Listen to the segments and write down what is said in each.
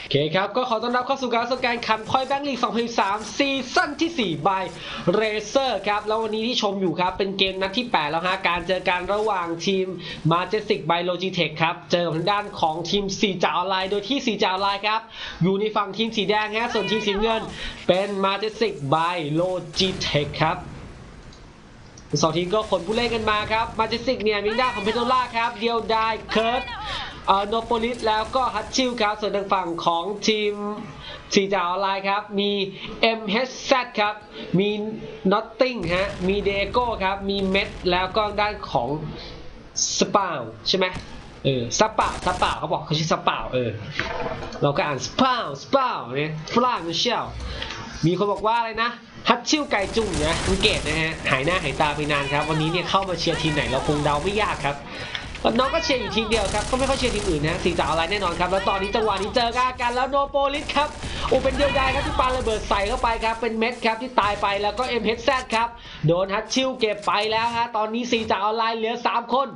โอเคครับ ก็ขอต้อนรับเข้าสู่การสแการขันพอยแบงค์ลีก2023ซีซั่นที่4 by Racer ครับ แล้ววันนี้ที่ชมอยู่ครับ เป็นเกมนัดที่ 8 แล้วฮะ การเจอกันระหว่างทีม Majestic by Logitech ครับ เจอกับทางด้านของทีม4จ่าออนไลน์ โดยที่4จ่าออนไลน์ครับ อยู่ในฝั่งทีมสีแดงฮะ ส่วนทีมสีเงิน เป็น Majestic by Logitech ครับสองทีมก็ขนผู้เล่นกันมาครับ มาจิสิกเนี่ยมิงด้าของเพโตล่าครับ เดียวไดายเคิร์ต โนโปลิสแล้วก็ฮัตชิลครับส่วนทางฝั่งของทีมสีจ่าออนไลน์ครับ มี MHZ ครับ มี Notting ฮะ มีเดโก้ครับ มีเม็ดแล้วก็ด้านของสปาวใช่ไหมเออสปาวสปาวเขาบอกเขาชื่อสปาวเออ เราก็อ่านสปาวสปาวเนี่ยฝรั่งเชียวมีคนบอกว่าอะไรนะฮัตชิวไกจุ้งนะสังเกตนะฮะหายหน้าหายตาไปนานครับ วันนี้เนี่ยเข้ามาเชียร์ทีมไหนเราคงเดาไม่ยากครับ น้องก็เชียร์อยู่ทีมเดียวครับก็ไม่ค่อยเชียร์ทีมอื่นนะสีจ่าอะไรแน่นอนครับ แล้วตอนนี้จังหวะนี้เจอกันกันแล้วโนโปลิสครับโอ้เป็นเดียวดายครับที่ปาระเบิดใส่เข้าไปครับเป็นเม็ดครับที่ตายไปแล้วก็เอ็มเฮดแซครับโดนฮัตชิวเก็บไปแล้วฮะตอนนี้สีจ่าออนไลน์เหลือ 3 คน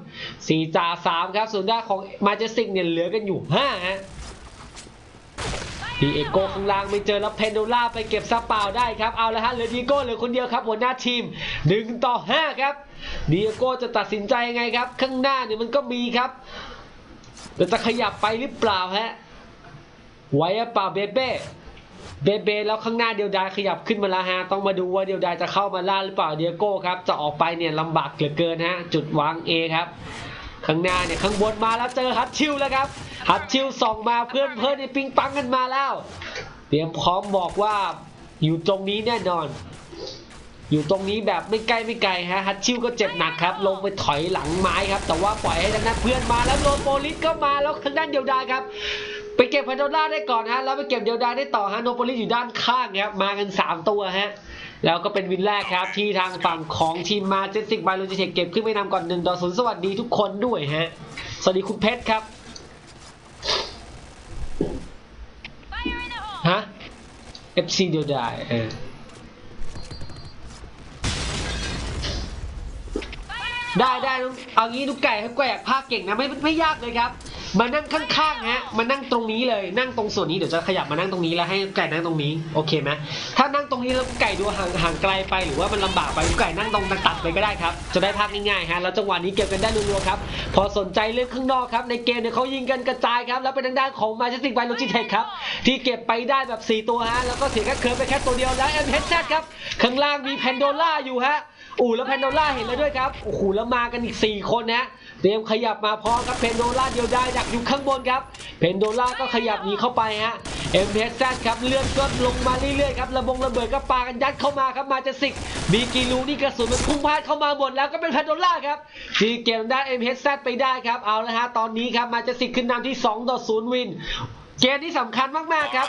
สีจ่า3ครับส่วนด้านของมาเจสิกเนี่ยเหลือกันอยู่5ฮะ ดีเอโก้ข้างล่างไม่เจอแล้วเพนโดล่าไปเก็บซาเปล่าได้ครับ เอาละฮะเหลือดีโก้เหลือคนเดียวครับหัวหน้าทีมหนึ่งต่อห้าครับดีเอโก้จะตัดสินใจยังไงครับ ข้างหน้าเนี่ยมันก็มีครับแต่จะขยับไปหรือเปล่าฮะไวหรือเปล่าเบเบ้เบเบ้แล้วข้างหน้าเดียวดายขยับขึ้นมาแล้วฮะต้องมาดูว่าเดียวดายจะเข้ามาล่าหรือเปล่าเดียโก้ครับจะออกไปเนี่ยลำบากเหลือเกินฮะจุดวาง A ครับ ข้างหน้าเนี่ยข้างบนมาแล้วเจอฮัตชิลแล้วครับฮัตชิลส่องมาเพื่อนเพื่อนในปิงปังกันมาแล้ว เตรียมพร้อมบอกว่าอยู่ตรงนี้แน่นอน อยู่ตรงนี้แบบไม่ใกล้ไม่ไกลฮะฮัตชิลก็เจ็บหนักครับ ลงไปถอยหลังไม้ครับ แต่ว่าปล่อยให้ทางด้านเพื่อนมาแล้วโรโปลิสก็มาแล้วทางด้านเดียวดายครับไปเก็บพันโดลาได้ก่อนฮะแล้วไปเก็บเดียวดายได้ต่อฮะโนโปลิสอยู่ด้านข้างครับมากัน 3 ตัวฮะ แล้วก็เป็นวินแรกครับที่ทางฝั่งของทีมมาเจสิกบายโลจิเทคเก็บขึ้นไปนำก่อน1ต่อ0สวัสดีทุกคนด้วยฮะ สวัสดีคุณเพชรครับ Fire in the hole! ฮะ FC เดียวดายเออได้ได้เอางี้ลูกไก่ให้แกวกภาคเก่งนะไม่ไม่ยากเลยครับ มานั่งข้างๆฮะมานั่งตรงนี้เลยนั่งตรงส่วนนี้เดี๋ยวจะขยับมานั่งตรงนี้แล้วให้ลูกไก่นั่งตรงนี้โอเคไหมถ้านั่ง รงนี้แล้วลูกไก่ดูห่างห่างไกลไปหรือว่ามันลำบากไปลูกไก่นั่งตรงตัดไปก็ได้ครับจะได้ภาคง่ายๆฮะแล้วจังหวะนี้เก็บกันได้รัวๆครับพอสนใจเรื่องข้างนอกครับในเกมเนี่ยเขายิงกันกระจายครับแล้วเป็นทางด้านของมาเชสติกไบโลจิเทคครับที่เก็บไปได้แบบสี่ตัวฮะแล้วก็เสียแค่เคิร์ฟไปแค่ตัวเดียวแล้วเอ็มเฮดแซครับข้างล่างมีแพนโดล่าอยู่ฮะอูแล้วเพนโดล่าเห็นแล้วด้วยครับโอ้โหแล้วมากันอีก 4 คนนะ เตรียมขยับมาพร้อมครับเพนโดล่าเดียวได้ดักอยู่ข้างบนครับ เพนโดล่าก็ขยับหนีเข้าไปฮะเอ็มเพซครับเลื่อนก็ลงมาเรื่อยๆครับระบงระเบิดก็ปากันยัดเข้ามาครับมาจะสิกมีกีรูนี่กระสุนมันพุ่งพลาดเข้ามาหมดแล้วก็เป็นเพนโดล่าครับที่เกมได้เอ็มเซไปได้ครับเอาละฮะตอนนี้ครับมาจะสิกขึ้นนำที่ 2 ต่อ 0 วิน เกมที่สำคัญมากๆครับ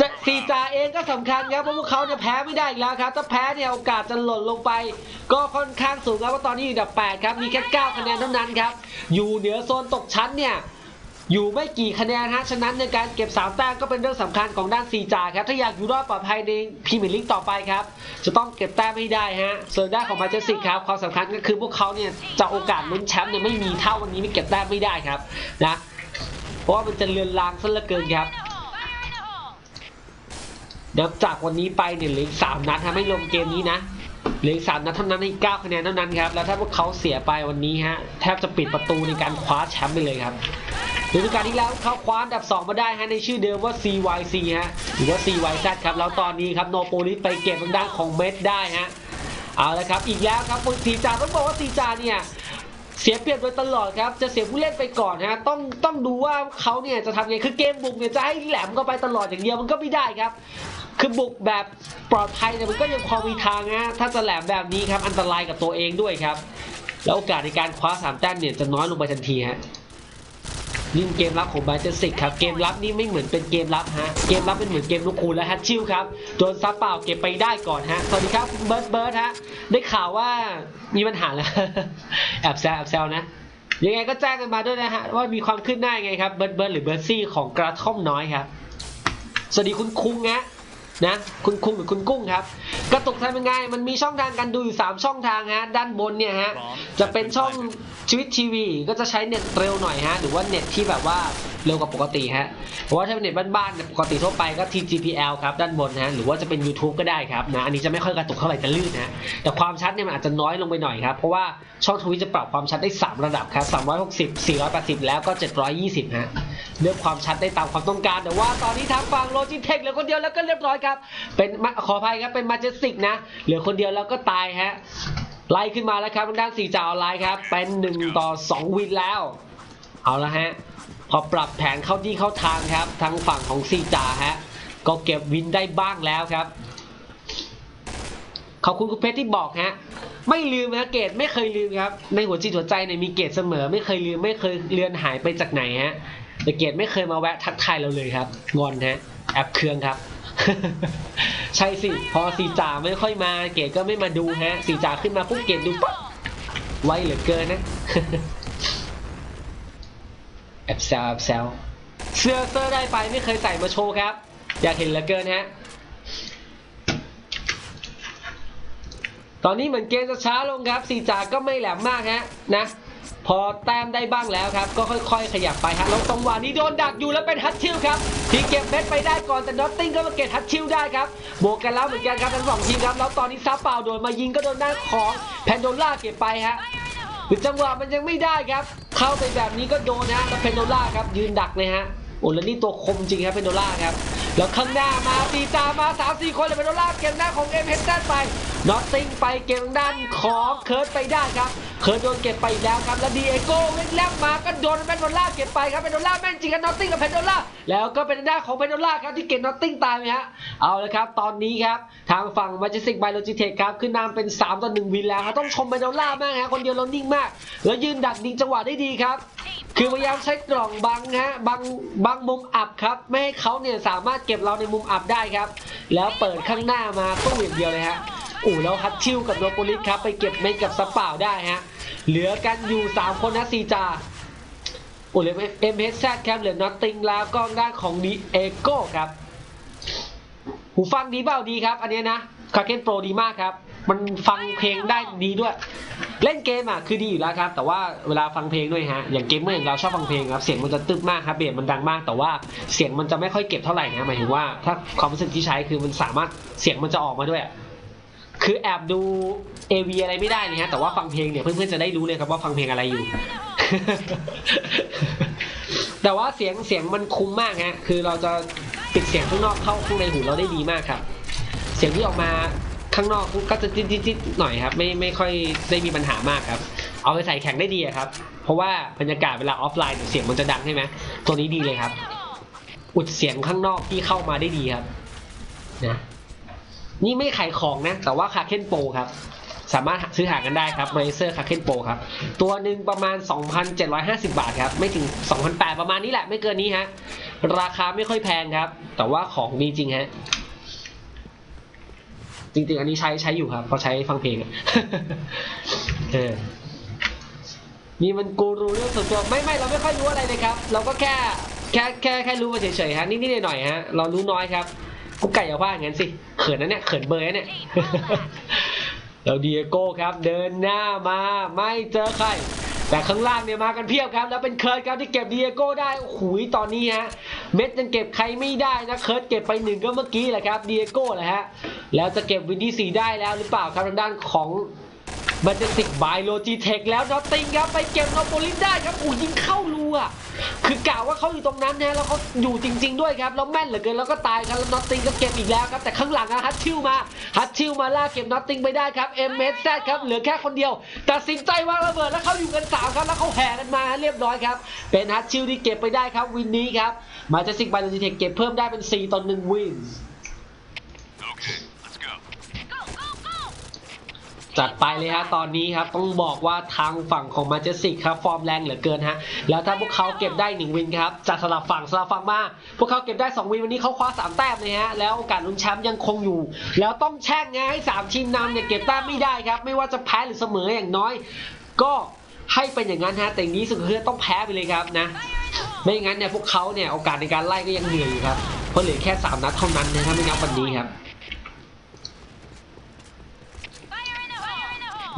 จะซีจาเองก็สำคัญครับเพราะพวกเขาเนี่ยแพ้ไม่ได้อีกแล้วครับ ถ้าแพ้เนี่ยโอกาสจะหล่นลงไป ก็ค่อนข้างสูงครับเพราะตอนนี้อยู่อันดับ8ครับมีแค่9คะแนนเท่านั้นครับอยู่เหนือโซนตกชั้นเนี่ยอยู่ไม่กี่คะแนนฮะ ฉะนั้นในการเก็บ3แต้มก็เป็นเรื่องสำคัญของด้านซีจาครับ ถ้าอยากอยู่รอดปลอดภัยในพรีเมียร์ลีกต่อไปครับ จะต้องเก็บแต้มให้ได้ฮะ ส่วนด้านของมาเจสิกครับ ความสำคัญก็คือพวกเขาเนี่ยจะโอกาสลุ้นแชมป์เนี่ยไม่มีเท่าวันนี้ไม่เก็บแต้มไม่ได้ครับนะ เพราะว่ามันจะเลือนลางซะเหลือเกินครับ Fire in the hole! นับจากวันนี้ไปเนี่ยเหลืออีกสามนัดฮะไม่รวมเกมนี้นะเหลืออีกสามนัดเท่านั้นอีกเก้าคะแนนเท่านั้นครับ แล้วถ้าพวกเขาเสียไปวันนี้ฮะแทบจะปิดประตูในการคว้าแชมป์ไปเลยครับฤดูกาลที่แล้วเขาคว้าอันดับ 2 มาได้ฮะในชื่อเดิมว่า CYC ฮะหรือว่า CYZ ครับ แล้วตอนนี้ครับโนโปลิสไปเก็บทางด้านของเมดได้ฮะเอาละครับ อีกแล้วครับซีจาต้องบอกว่าซีจาเนี่ย เสียเปรียบโดยตลอดครับ จะเสียผู้เล่นไปก่อนฮะต้องต้องดูว่าเขาเนี่ยจะทำไงคือเกมบุกเนี่ยจะให้แหลมเข้าไปตลอดอย่างเดียวมันก็ไม่ได้ครับ คือบุกแบบปลอดภัยเนี่ยมันก็ยังพอมีทางนะถ้าจะแหลมแบบนี้ครับอันตรายกับตัวเองด้วยครับ แล้วโอกาสในการคว้าสามแต้มเนี่ยจะน้อยลงไปทันทีฮะ นี่เกมรับของแบนเจสิกครับเกมรับนี่ไม่เหมือนเป็นเกมรับฮะเกมรับเป็นเหมือนเกมลูกคูณและฮัตชิลครับโดนซับเปล่าเก็บไปได้ก่อนฮะสวัสดีครับเบิร์ดเบิร์ดฮะได้ข่าวว่ามีปัญหาแล้วแอบแซวแอบแซวนะยังไงก็แจ้งกันมาด้วยนะฮะว่ามีความขึ้นหน้ายังไงครับเบิร์ดเบิร์ดหรือเบิร์ดซี่ของกระท่อมน้อยครับสวัสดีคุณคุงนะ นะคุณคุงหรือคุณกุ้งครับ กระตุกทำยังไง มันมีช่องทางการดูอยู่ 3 ช่องทางฮะ ด้านบนเนี่ยฮะ จะเป็นช่องชีวิตทีวี ก็จะใช้เน็ตเร็วหน่อยฮะ หรือว่าเน็ตที่แบบว่าเร็วกว่าปกติฮะ เพราะว่าถ้าเป็นเน็ตบ้านๆเนี่ยปกติทั่วไปก็ TGPL ครับ ด้านบนฮะ หรือว่าจะเป็น YouTube ก็ได้ครับนะ อันนี้จะไม่ค่อยกระตุกเท่าไหร่จะลื่นนะแต่ความชัดเนี่ยมันอาจจะน้อยลงไปหน่อยครับ เพราะว่าช่องทวิตจะปรับความชัดได้ 3 ระดับครับ360 480 แล้วก็ 720ฮะ เลือกความชัดได้ตามความต้องการ แต่ว่าตอนนี้ทางฝั่ง Logitech เหลือคนเดียวแล้วก็เรียบร้อยครับ เป็นขออภัยครับเป็น Majestic นะ เหลือคนเดียวแล้วก็ตายฮะ ไล่ขึ้นมาแล้วครับทางด้านสี่จ่าออนไลน์ครับ เป็น1ต่อ2วินแล้ว เอาละฮะ พอปรับแผนเข้าที่เข้าทางครับ ทางฝั่งของซีจ่าฮะ ก็เก็บวินได้บ้างแล้วครับ ขอบคุณคุณเพชรที่บอกฮะไม่ลืมนะเกตไม่เคยลืมครับ ในหัวจิตหัวใจเนี่ยมีเกตเสมอ ไม่เคยลืมไม่เคยเลือนหายไปจากไหนฮะแต่เกตไม่เคยมาแวะทักทายเราเลยครับ งอนฮะแอบเคืองครับ ใช่สิ พอสีจ่าไม่ค่อยมา เกตก็ไม่มาดูฮะ สีจ่าขึ้นมาปุ๊บเกตดูปั๊บไวเหลือเกินนะแอบแซวแอบแซวเสื้อเสื้อได้ไปไม่เคยใส่มาโชว์ครับ อยากเห็นเหลือเกินฮะตอนนี้เหมือนเกมจะช้าลงครับสีจาก็ไม่แหลมมากฮะนะ พอแต้มได้บ้างแล้วครับ ก็ค่อยๆ ขยับไปฮะแล้วจังหวะนี้โดนดักอยู่แล้วเป็นฮัตชิลครับที่เก็บเม็ดไปได้ก่อนแต่นอตติงก็มาเก็บฮัตชิลได้ครับบวกกันแล้วเหมือนกันครับทั้งสองทีมครับแล้วตอนนี้ซาเปาโดนมายิงก็โดนด้านของแพนโดล่าเก็บไปฮะหรือจังหวะมันยังไม่ได้ครับ เข้าไปแบบนี้ก็โดนนะแล้วเพนโดล่าครับยืนดักเลยฮะโอ้แล้วนี่ตัวคมจริงครับเพนโดล่าครับ แล้วข้างหน้ามาตีตามมา3 4คนเลยเพนโดล่าเก็บหน้าของเอ็มเฮดด้านไปนอตติงไปเก็บด้านของเคิร์ดไปได้ครับเคิร์ดโดนเก็บไปอีกแล้วครับแล้วดีเอโก้วิ่งแลบมาก็โดนเพนโดล่าเก็บไปครับเพนโดล่าแม่นจริงกับนอตติงกับเพนโดล่าแล้วก็เป็นทางด้าของเพนโดล่าครับที่เก็บนอตติงตายไหมฮะเอาละครับตอนนี้ครับทางฝั่งมาจิสิกไบโลจิเทคครับขึ้นนำเป็น3ต่อ1วินแล้วครับต้องชมเพนโดล่ามากฮะคนเดียวแล้วนิ่งมาก แล้วยืนดักยิงจังหวะได้ดีครับคือพยายามใช้กล่องบังฮะบังบังมุมอับครับไม่ให้เขาเนี่ยสามารถเก็บเราในมุมอับได้ครับ แล้วเปิดข้างหน้ามาตู้อย่างเดียวเลยฮะ อู่แล้วฮัตชิลกับโนโปลิสครับ ไปเก็บเม็ดกับสปาวได้ฮะ เหลือกันอยู่ 3 คนนะซีจาโอ้เหลือเอ็มเฮดแซครับเหลือนอตติงแล้วก็ด้านของดีเอโก้ครับ หูฟังดีเปล่าดีครับ อันนี้นะคาเคนโปรดีมากครับ มันฟังเพลงได้ดีด้วย เล่นเกมอะคือดีอยู่แล้วครับ แต่ว่าเวลาฟังเพลงด้วยฮะ อย่างเกมเมอร์อย่างเราชอบฟังเพลงครับ เสียงมันจะตึ๊บมากครับเบสมันดังมาก แต่ว่าเสียงมันจะไม่ค่อยเก็บเท่าไหร่นะหมายถึงว่าถ้าความรู้สึกที่ใช้คือมันสามารถเสียงมันจะออกมาด้วยอะ คือแอบดู AV อะไรไม่ได้นะฮะแต่ว่าฟังเพลงเนี่ยเพื่อนๆจะได้รู้เลยครับว่าฟังเพลงอะไรอยู่ แต่ว่าเสียงเสียงมันคุ้มมากฮะคือเราจะปิดเสียงข้างนอกเข้าข้างในหูเราได้ดีมากครับ เสียงที่ออกมาข้างนอกก็จะจิ๊ดๆหน่อยครับ ไม่ไม่ค่อยได้มีปัญหามากครับ เอาไปใส่แข่งได้ดีครับ เพราะว่าบรรยากาศเวลาออฟไลน์เสียงมันจะดังใช่ไหมตัวนี้ดีเลยครับ อุดเสียงข้างนอกที่เข้ามาได้ดีครับนะ นี่ไม่ขายของนะ แต่ว่าคาเคนโปครับ สามารถซื้อหากันได้ครับเรเซอร์คาเคนโปครับ ตัวหนึ่งประมาณ 2,750 บาทครับ ไม่ถึง 2,800 ประมาณนี้แหละ ไม่เกินนี้ฮะ ราคาไม่ค่อยแพงครับ แต่ว่าของดีจริงฮะ จริงๆ อันนี้ใช้ใช้อยู่ครับเพราใช้ฟังเพลงเออนี่มันกูรู้เรื่องส่วนตัวไม่ไม่เราไม่ค่อยรู้อะไรเลยครับ เราก็แค่แค่แค่แค่รู้มาเฉยๆฮะนิดๆหน่อยๆฮะเรารู้น้อยครับ กุ๊กไก่อย่าว่าอย่างนั้นสิ เขินนะเนี่ย เขินเบอร์นะเนี่ยแล้วดีเอโก้ครับ เดินหน้ามา ไม่เจอใคร แต่ข้างล่างเนี่ยมากันเพียบครับ แล้วเป็นเคิร์ดครับที่เก็บดีเอโก้ได้ โอ้โห ตอนนี้ฮะ เม็ดยังเก็บใครไม่ได้นะ เคิร์ดเก็บไปหนึ่งก็เมื่อกี้แหละครับดีเอโก้แหละฮะ แล้วจะเก็บวินที่สี่ได้แล้วหรือเปล่าครับทางด้านของ มันจะติกบายโลจิเทคแล้วนอตติงครับไปเก็บนอโปลิสได้ครับโอ้ยิงเข้ารูอะคือกล่าวว่าเขาอยู่ตรงนั้นนะแล้วเขาอยู่จริง ๆ ด้วยครับแล้วแม่นเหลือเกินแล้วก็ตายครับแล้วนอตติงก็เก็บอีกแล้วครับแต่ข้างหลังอะฮัตชิลมาฮัตชิลมาล่าเก็บนอตติงไปได้ครับเอ็มเอสแซครับเหลือแค่คนเดียวตัดสินใจวางระเบิดแล้วเขาอยู่กันสามครับแล้วเขาแห่กันมาเรียบร้อยครับเป็นฮัตชิลที่เก็บไปได้ครับวินนี้ครับมาจะซิกบายโลจิเทคเก็บเพิ่มได้เป็น4ต่อ1วิน Okay, จัดไปเลยฮะตอนนี้ครับต้องบอกว่าทางฝั่งของมาเจสิกครับฟอร์มแรงเหลือเกินฮะแล้วถ้าพวกเขาเก็บได้1วินครับจากสลับฝั่งสลับฝั่งมาพวกเขาเก็บได้ 2 วินวันนี้เขาคว้า3แต้มเลยฮะแล้วโอกาสลุ้นแชมป์ยังคงอยู่ แล้วต้องแช่งไงให้3ทีมนำเนี่ยเก็บแต้มไม่ได้ครับ ไม่ว่าจะแพ้หรือเสมออย่างน้อย ก็ให้เป็นอย่างนั้นฮะแต่งนี้สุดคือต้องแพ้ไปเลยครับนะ ไม่งั้นเนี่ยพวกเขาเนี่ยโอกาสในการไล่ก็ยังเหนื่อยอยู่ครับเพราะเหลือแค่สามนัดเท่านั้นนะถ้าไม่นับวันนี้ครับ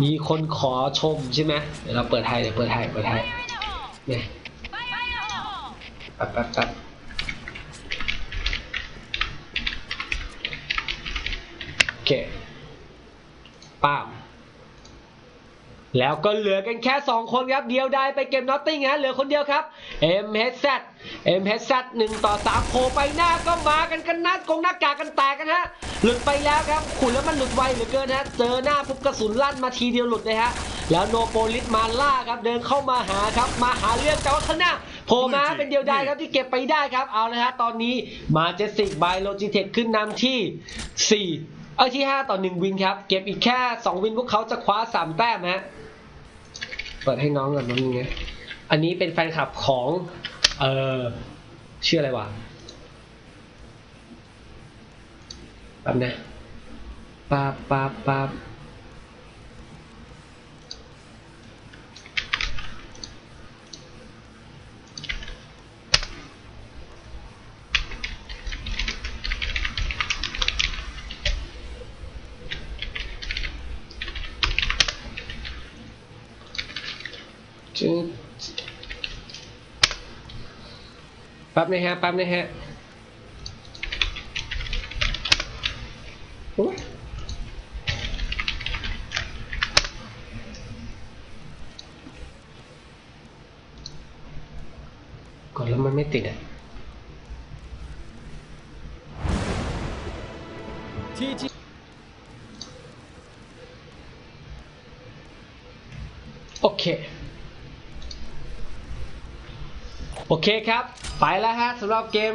มีคนขอชมใช่ไหมเดี๋ยวเราเปิดให้เดี๋ยวเปิดให้เปิดให้ Fire in the hole! เนี่ยแป๊บแป๊บแป๊บโอเคป้ามแล้วก็เหลือกันแค่ 2 คนครับ เดียวได้ไปเก็บนอตติ้งฮะเหลือคนเดียวครับ MHZ MHZ 1 ต่อ 3 โผล่ไปหน้าก็มากันกันนัดกงหน้ากากกันแตกกันฮะ หลุดไปแล้วครับขุนแล้วมันหลุดไวเหลือเกินฮะเจอหน้าปุ๊บกระสุนลั่นมาทีเดียวหลุดเลยฮะแล้วโนโปลิสมาล่าครับเดินเข้ามาหาครับมาหาเรื่องแต่ว่าข้างหน้าโผล่มาเป็นเดียวได้ครับที่เก็บไปได้ครับเอาเลยฮะตอนนี้มาเจสติกบายโลจิเทคขึ้นนำที่ 4 เอ้ยที่ 5 ต่อ 1 วินครับ เก็บอีกแค่ 2 วินพวกเขาจะคว้า 3 แต้มฮะเปิดให้น้องก่อนน้องนึงนะอันนี้เป็นแฟนคลับของ เออชื่ออะไรวะ ป๊บนะป๊าบป๊าบป๊าบจึ๊ดแป๊บนะฮะแป๊บนะฮะโอ๊ยกด แล้วมันไม่ติดอะโอเค โอเคครับ ไปแล้วฮะสำหรับเกม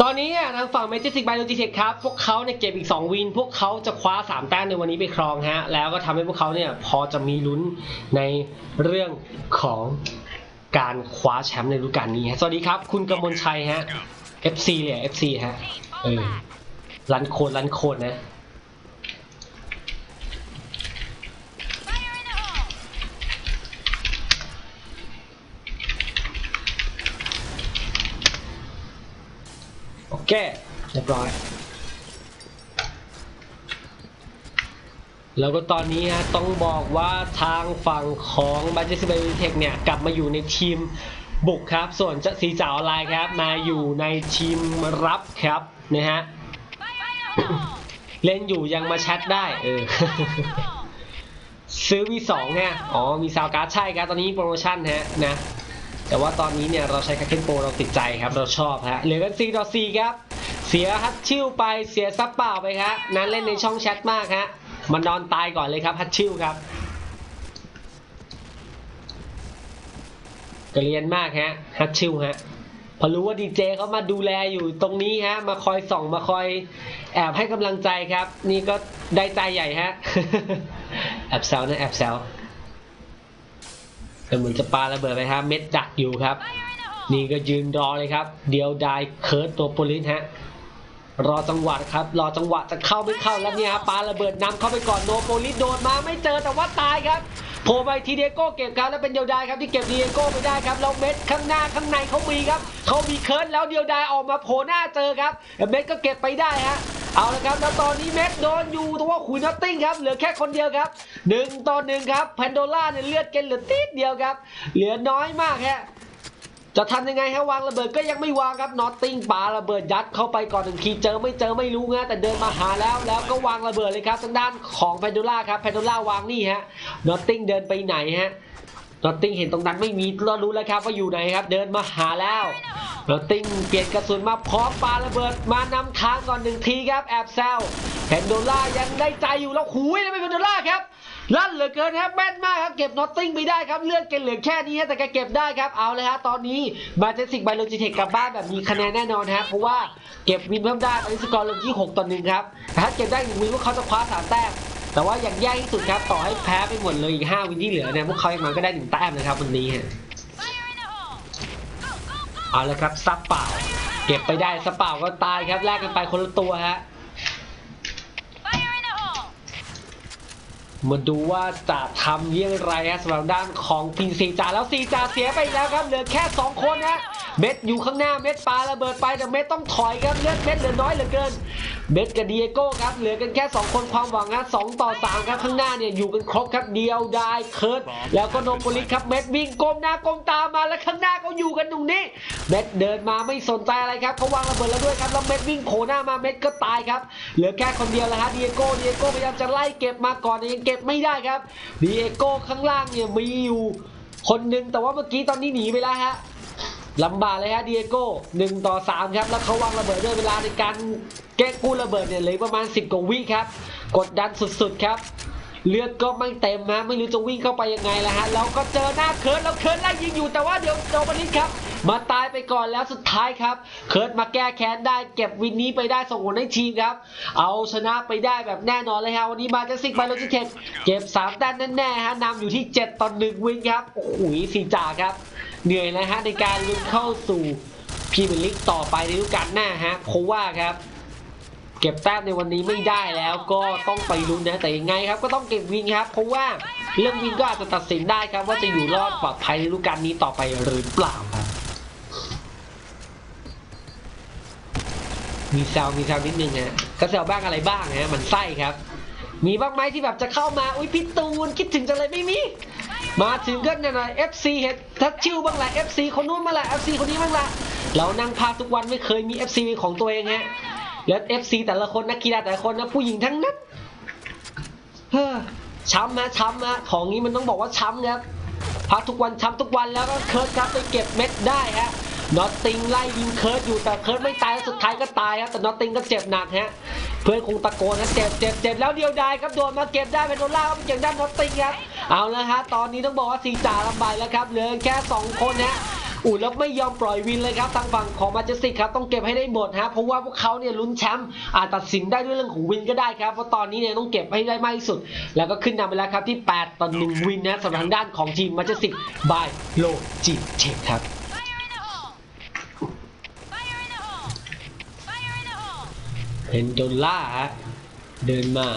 ตอนนี้ทางฝั่ง Majestic by Logitech ครับ พวกเขาเนี่ยเก็บอีก 2 วิน พวกเขาจะคว้า 3 แต้มในวันนี้ไปครองฮะ แล้วก็ทำให้พวกเขาเนี่ย พอจะมีลุ้นในเรื่องของ การคว้าแชมป์ในฤดูกาลนี้ฮะสวัสดีครับ คุณกมลชัยฮะ FC เลย FC ฮะเออรันโคดรันโคดนะโอเคเรียบร้อย แล้วก็ตอนนี้ฮะต้องบอกว่าทางฝั่งของ b a เจสเบลเทคเนี่ยกลับมาอยู่ในทีมบุกครับ ส่วนจะสีจ่าออนไลน์ครับ มาอยู่ในทีมรับครับนะฮะเล่นอยู่ยังมาแชทได้เออ Fire in the hole! ซื้อ V2 ไงอ๋อ มีซาวการ์ดใช่ครับตอนนี้โปรโมชั่นฮะนะ แต่ว่าตอนนี้เนี่ยเราใช้คาเคนโปรเราติดใจครับ เราชอบฮะเหลือกัน4ต่อ4ครับ เสียฮัตชิลไปเสียซับเปล่าไปครับนั้นเล่นในช่องแชทมากฮะ มันนอนตายก่อนเลยครับ ฮัตชิลครับกระเรียนมากฮะ ฮัตชิลฮะ พอรู้ว่าดีเจเขามาดูแลอยู่ตรงนี้ฮะ มาคอยส่องมาคอยแอบให้กำลังใจครับ นี่ก็ได้ใจใหญ่ฮะ แอบแซวนะแอบแซวแต่เหมือนจะปาระเบิดไปฮะ เม็ดดักอยู่ครับ นี่ก็ยืนรอเลยครับ เดียวดายเคิร์ดตัวโปลิสฮะ รอจังหวะครับ รอจังหวะจะเข้าไม่เข้าแล้วเนี่ยฮะปาระเบิดนำเข้าไปก่อนโนโปลิสโดนมาไม่เจอแต่ว่าตายครับโผล่ไปทีเดียโก้เก็บครับแล้วเป็นเดียวดายครับที่เก็บเดียโก้ไปได้ครับแล้วเม็ดข้างหน้าข้างในเขามีครับเขามีเคิร์ดแล้วเดียวดายออกมาโผล่หน้าเจอครับเม็ดก็เก็บไปได้ฮะเอาละครับแล้วตอนนี้เม็ดโดนอยู่แต่ว่าขุยนอตติ้งครับเหลือแค่คนเดียวครับหนึ่งต่อหนึ่งครับแพนโดล่าเนี่ยเลือดเกนเหลือติดเดียวครับ เหลือน้อยมากฮะ จะทำยังไงฮะวางระเบิดก็ยังไม่วางครับนอตติ้งปาระเบิดยัดเข้าไปก่อนหนึ่งทีเจอไม่เจอไม่รู้ฮะแต่เดินมาหาแล้วแล้วก็วางระเบิดเลยครับทางด้านของแพนโดล่าครับแพนโดล่าวางนี่ฮะนอตติ้งเดินไปไหนฮะนอตติ้งเห็นตรงนั้นไม่มีเรารู้แล้วครับว่าอยู่ไหนครับ เดินมาหาแล้วนอตติ้งเปลี่ยนกระสุนมาพร้อมปาระเบิดมานำทางก่อนหนึ่งทีครับแอบแซวแพนโดล่ายังได้ใจอยู่แล้วหุยแล้วเป็นแพนโดล่าครับ ลั่นเหลือเกินครับแม่นมากครับเก็บนอตติ้งไปได้ครับเลือดแกเหลือแค่นี้แต่แกเก็บได้ครับเอาเลยฮะตอนนี้มาเจสิกไบโลจิเทคกลับบ้านแบบมีคะแนนแน่นอนฮะเพราะว่าเก็บวินเพิ่มได้ตอนนี้สกอร์ลงที่ 6ต่อหนึ่งครับแต่ถ้าเก็บได้หนึ่งวินพวกเขาจะคว้าสามแต้มแต่ว่าอย่างแย่ที่สุดครับต่อให้แพ้ไปหมดเลยอีก5วินที่เหลือเนี่ยพวกเขาอย่างน้อยก็ได้หนึ่งแต้มนะครับวันนี้ฮะเอาเละครับซับเปล่า เก็บไปได้ซับเปล่าก็ตายครับแลกกันไปคนละตัวฮะ มาดูว่าจะทำเยี่ยงไรฮะสำหรับด้านของทีมซีจาแล้วซีจาเสียไปแล้วครับเหลือแค่ 2 คนนะ เม็ดอยู่ข้างหน้าเม็ดปลาระเบิดไปแต่เม็ดต้องถอยครับเลือดเม็ดเหลือน้อยเหลือเกิน เม็ดกับดีเอโก้ครับเหลือกันแค่ 2 คนความหวังครับสองต่อ3ครับข้างหน้าเนี่ยอยู่กันครบครับเดียวดายเคิร์ดแล้วก็โนโปลิสครับเม็ดวิ่งก้มหน้าก้มตามาแล้วข้างหน้าก็อยู่กันตรงนี้ เม็ดเดินมาไม่สนใจอะไรครับเขาวางระเบิดแล้วด้วยครับแล้วเม็ดวิ่งโผล่หน้ามาเม็ดก็ตายครับเหลือแค่คนเดียวแล้วฮะดีเอโก้ดีเอโก้พยายามจะไล่เก็บมาก่อนแต่ยังเก็บไม่ได้ครับดีเอโก้ข้างล่างเนี่ยมีอยู่คนหนึ่งแต่ว่าเมื่อกี้ตอนนี้หนีไปแล้วฮะ ลำบากเลยฮะดีเอโก้หนึ่งต่อสามครับแล้วเขาวางระเบิดด้วยเวลาในการแก้กู้ระเบิดเนี่ยเหลือประมาณ10กว่าวิครับ กดดันสุดๆครับเลือดก็ไม่เต็มฮะไม่รู้จะวิ่งเข้าไปยังไงแล้วฮะแล้วก็เจอหน้าเคิร์ดแล้วเคิร์ดไล่ยิงอยู่แต่ว่าเดี๋ยวโดนบันิดครับ มาตายไปก่อนแล้วสุดท้ายครับ เคิร์ดมาแก้แค้นได้เก็บวินนี้ไปได้ส่งผลให้ทีมครับ เอาชนะไปได้แบบแน่นอนเลยฮะวันนี้มาจะซิกไปโลจิเทคเก็บสามแต้มแน่ๆฮะนำอยู่ที่ 7ต่อ1วินครับโอ้โหสีจ่าครับ เหนื่อยแล้วฮะในการลุ้นเข้าสู่พรีเมียร์ลีกต่อไปในฤดูกาลหน้าฮะเพราะว่าครับ เก็บแต้มในวันนี้ไม่ได้แล้วก็ต้องไปลุ้นนะแต่ยังไงครับ ก็ต้องเก็บวินครับเพราะว่าเรื่องวินก็อาจจะตัดสินได้ครับ ว่าจะอยู่รอดปลอดภัยในฤดูกาลนี้ต่อไปหรือเปล่าครับมีแซวมีแซวนิดนึงฮะก็แซวบ้างอะไรบ้างฮะมันไส้ครับ มีบ้างไหมที่แบบจะเข้ามาอุ้ยพี่ตูนคิดถึงจังเลยไม่มี มาถึงก็เนี่ยนะ FC เห็ดทัดชิวบ้างแหละ FC คนนู้นบ้างแหละ FC คนนี้บ้างละเรานั่งพาทุกวันไม่เคยมี FC เป็นของตัวเองฮะแล้ว FC แต่ละคนนักกีฬาแต่ละคนนะผู้หญิงทั้งนั้นเฮ้อช้ำนะช้ำนะของนี้มันต้องบอกว่าช้ำครับพาทุกวันช้ำทุกวันแล้วก็เคิร์ดครับไปเก็บเม็ดได้ฮะ นอตติงไล่ยิงเคิร์ดอยู่แต่เคิร์ดไม่ตายแล้วสุดท้ายก็ตายครับแต่นอตติงก็เจ็บหนักฮะเพื่อนคงตะโกนนะเจ็บเจ็บเจ็บแล้วเดียวดายครับโดนมาเก็บได้เป็นโดนล่าครับอย่างด้านนอตติงครับเอาละฮะตอนนี้ต้องบอกว่าซีจ่าลำบากแล้วครับเหลือแค่สองคนฮะอู่แล้วไม่ยอมปล่อยวินเลยครับทางฝั่งของมาเจสิกครับต้องเก็บให้ได้หมดฮะเพราะว่าพวกเขาเนี่ยลุ้นแชมป์อาจตัดสินได้ด้วยเรื่องของวินก็ได้ครับเพราะตอนนี้เนี่ยต้องเก็บให้ได้มากที่สุด แล้วก็ขึ้นนำไปแล้วครับที่ 8ต่อ1วินนะสำหรับทางด้านของทีมมาเจสิกบายโลจิเชคครับ เพนโดล่าฮะเดินมา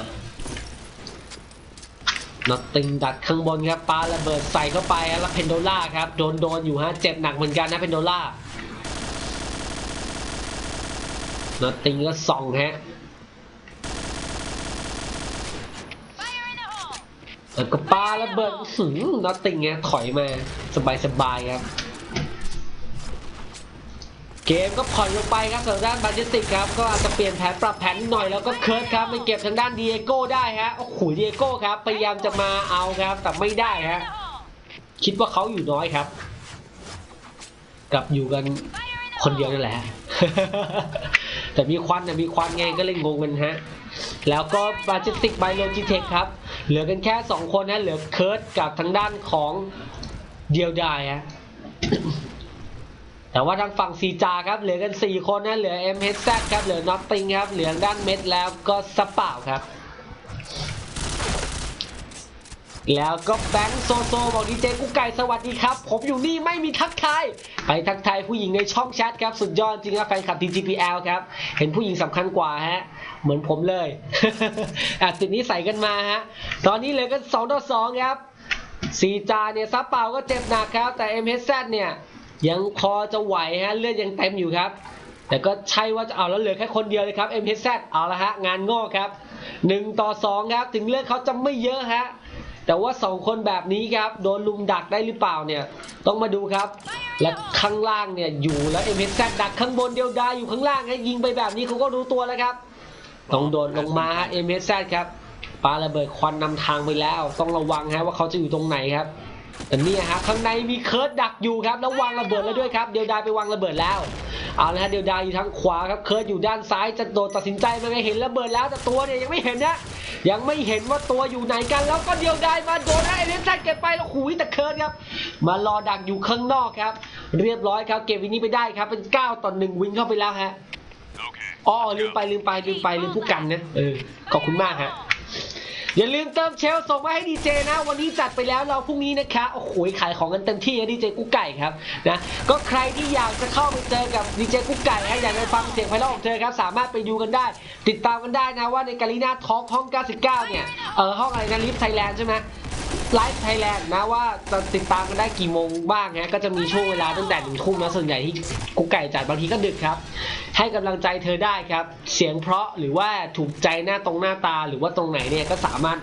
น็อตติงดักข้างบนครับปาระเบิดใส่เข้าไปแล้วเพนโดล่าครับโดนโดนอยู่ฮะเจ็บหนักเหมือนกันนะเพนโดล่าน็อตติงก็ส่องฮะแล้วก็ปาระเบิดหืมน็อตติงเงี้ยถอยมาสบายสบายครับ เกมก็ผ่อนลงไปครับสำหรับด้านบาเจติกครับก็อาจจะเปลี่ยนแผนปรับแผนนิดหน่อยแล้วก็เคิร์ดครับไปเก็บทางด้านดีเอโก้ได้ฮะโอ้โหดีเอโก้ครับพยายามจะมาเอาครับ แต่ไม่ได้ฮะคิดว่าเขาอยู่น้อยครับ กลับอยู่กันคนเดียวนั่นแหละแต่มีควันนะมีควันไงก็เลยงงกันฮะแล้วก็บาจิติกไบโลจิเทคครับ เหลือกันแค่ 2 คนนะเหลือเคิร์ดกับทางด้านของเดียวดายฮะ แต่ว่าทางฝั่งซีจาครับเหลือกัน 4 คนนะเหลือ m h z ครับเหลือนอตติงครับเหลือด้านเม็ดแล้วก็สเปล่าครับ แล้วก็แบงค์โซโซบอกดีเจกุ๊กไก่สวัสดีครับ ผมอยู่นี่ไม่มีทักทายไปทักทายผู้หญิงในช่องแชทครับ สุดยอดจริงครับแฟนคลับ TGPL ครับ เห็นผู้หญิงสำคัญกว่าฮะ เหมือนผมเลยอะติดนิสัยกันมาฮะตอนนี้เหลือกัน2ต่อ2ครับซีจาเนี่ยซับเปล่าก็เจ็บหนักครับแต่ MHZ เนี่ย ยังพอจะไหวฮะเลือดยังเต็มอยู่ครับ แต่ก็ใช่ว่าจะเอาแล้วเหลือแค่คนเดียวเลยครับ MHZ เอาละฮะงานงอกครับ1ต่อ2ครับถึงเลือดเขาจะไม่เยอะฮะแต่ว่า 2 คนแบบนี้ครับโดนลุมดักได้หรือเปล่าเนี่ยต้องมาดูครับ และข้างล่างเนี่ยอยู่แล้ว MHZ ดักข้างบนเดียวดายอยู่ข้างล่างฮะยิงไปแบบนี้เขาก็รู้ตัวแล้วครับต้องโดนลงมาฮะ MSZ ครับปาระเบิดควันนำทางไปแล้ว ต้องระวังฮะว่าเขาจะอยู่ตรงไหนครับ แต่เนี่ยฮะข้างในมีเคิร์ดดักอยู่ครับแล้ววางระเบิดแล้วด้วยครับเดียวดายไปวางระเบิดแล้วเอาละฮะเดียวดายอยู่ทางขวาครับเคิร์ดอยู่ด้านซ้ายจะโดดตัดสินใจไหมันไม่เห็นระเบิดแล้วแต่ตัวเนี่ยยังไม่เห็นนะยังไม่เห็นว่าตัวอยู่ไหนกันแล้วก็เดียวดายมาโดนให้เอเเก็บไปแล้วหุยแต่เคิร์ดครับมารอดักอยู่ข้างนอกครับ เรียบร้อยครับเก็บวินนี้ไปได้ครับเป็น 9ต่อ1วินเข้าไปแล้วฮะ Okay. อ๋อลืมไปลืมไปลืมไปลืมผู้กันนะเออขอบคุณมากฮะ อย่าลืมเติมเชลส่งมาให้ดีเจนะ วันนี้จัดไปแล้วเราพรุ่งนี้นะคะโอ้โหขายของกันเต็มที่นะดีเจกุ๊กไก่ครับนะก็ใครที่อยากจะเข้าไปเจอกับดีเจกุ๊กไก่นะอยากจะฟังเสียงไพเราะของเธอครับสามารถไปดูกันได้ ติดตามกันได้นะว่าในกาลินาทอล์กห้อง 99 เนี่ยเออห้องอะไรนะลิฟไทยแลนด์ใช่ไหม ไลฟ์ไทยแลนด์นะว่าจะติดตามกันได้กี่โมงบ้างฮะก็จะมีช่วงเวลาตั้งแต่หนึ่งทุ่มนะส่วนใหญ่ที่กุ๊กไก่จัดบางทีก็ดึกครับ ให้กำลังใจเธอได้ครับ เสียงเพราะหรือว่าถูกใจหน้าตรงหน้าตาหรือว่าตรงไหนเนี่ยก็สามารถ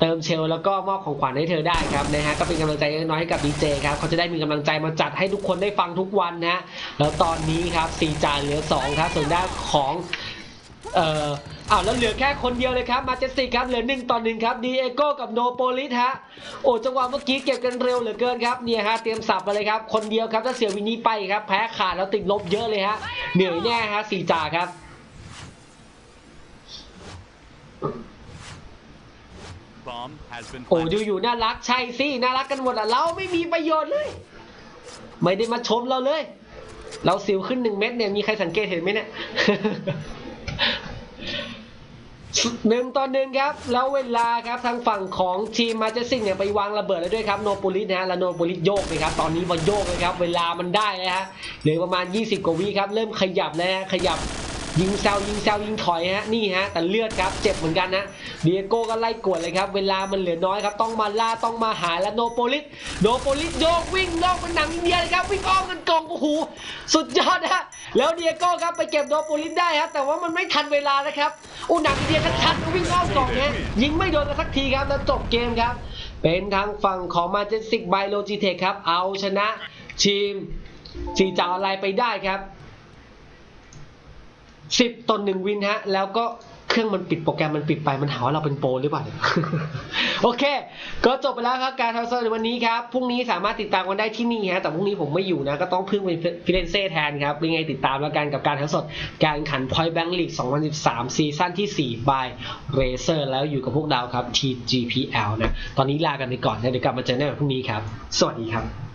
เติมเชลแล้วก็มอบของขวัญให้เธอได้ครับนะฮะก็เป็นกำลังใจเล็กน้อยให้กับดีเจครับเขาจะได้มีกำลังใจมาจัดให้ทุกคนได้ฟังทุกวันนะฮะแล้วตอนนี้ครับสี่จานเหลือสองครับส่วนด้านของเอ่อ อ้าวแล้วเหลือแค่คนเดียวเลยครับมาเจสติกครับเหลือหนึ่งต่อหนึ่งครับดีเอโก้กับโนโปลิสฮะโอ้จังหวะเมื่อกี้เก็บกันเร็วเหลือเกินครับเนี่ยฮะเตรียมสับมาเลยครับคนเดียวครับถ้าเสียวินนี่ไปครับแพ้ขาดแล้วติดลบเยอะเลยฮะเหนื่อยแน่ฮะสี่จ่าครับ Bomb has been โอ้ planted. ดูอยู่น่ารักใช่สิน่ารักกันหมดอะเราไม่มีประโยชน์เลย ไม่ได้มาชมเราเลย เราสิวขึ้นหนึ่งเม็ดเนี่ยมีใครสังเกตเห็นไหมเนี่ย หนึ่งต่อหนึ่งครับ แล้วเวลาครับทางฝั่งของทีมมาเจสิงเนี่ยไปวางระเบิดแล้วด้วยครับโนโปลิสนะฮะแล้วโนโปลิสโยกเลยครับตอนนี้มาโยกเลยครับ เวลามันได้แล้วฮะเหลือประมาณ 20 กว่าวิครับ เริ่มขยับแล้วฮะขยับ ยิงแซวยิงแซวยิงถอยฮะนี่ฮะแต่เลือดครับเจ็บเหมือนกันนะเดียโก้ก็ไล่กวดเลยครับเวลามันเหลือน้อยครับต้องมาล่าต้องมาหาแล้วโนโปลิสโนโปลิสโยกวิ่งโยกเป็นหนังอินเดียเลยครับวิ่งอ้อมกันกองโอ้โหสุดยอดฮะแล้วเดียโก้ครับไปเก็บโนโปลิสได้ครับแต่ว่ามันไม่ทันเวลานะครับอู้หนังอินเดียชัดๆวิ่งอ้อมกองฮะยิงไม่โดนกันสักทีครับแล้วจบเกมครับเป็นทางฝั่งของมาเจสิกไบโลจิเทคครับเอาชนะทีมสีจ่าอะไรไปได้ครับ สิบต่อหนึ่งวินฮะ แล้วก็เครื่องมันปิดโปรแกรมมันปิดไปมันหาว่าเราเป็นโปรหรือเปล่า โอเค ก็จบไปแล้วครับการทำสดในวันนี้ครับพรุ่งนี้สามารถติดตามกันได้ที่นี่ฮะแต่พรุ่งนี้ผมไม่อยู่นะ ก็ต้องพึ่งเป็นฟิเลนเซ่แทนครับยังไงติดตามแล้วกันกับการทำสดการแข่งขัน Point Bank League 2013 ซีซั่นที่4 by Razer แล้วอยู่กับพวกเราครับ TGPL นะตอนนี้ลากันไปก่อนนะเดี๋ยวกลับมาเจอกันใหม่พรุ่งนี้ครับ สวัสดีครับ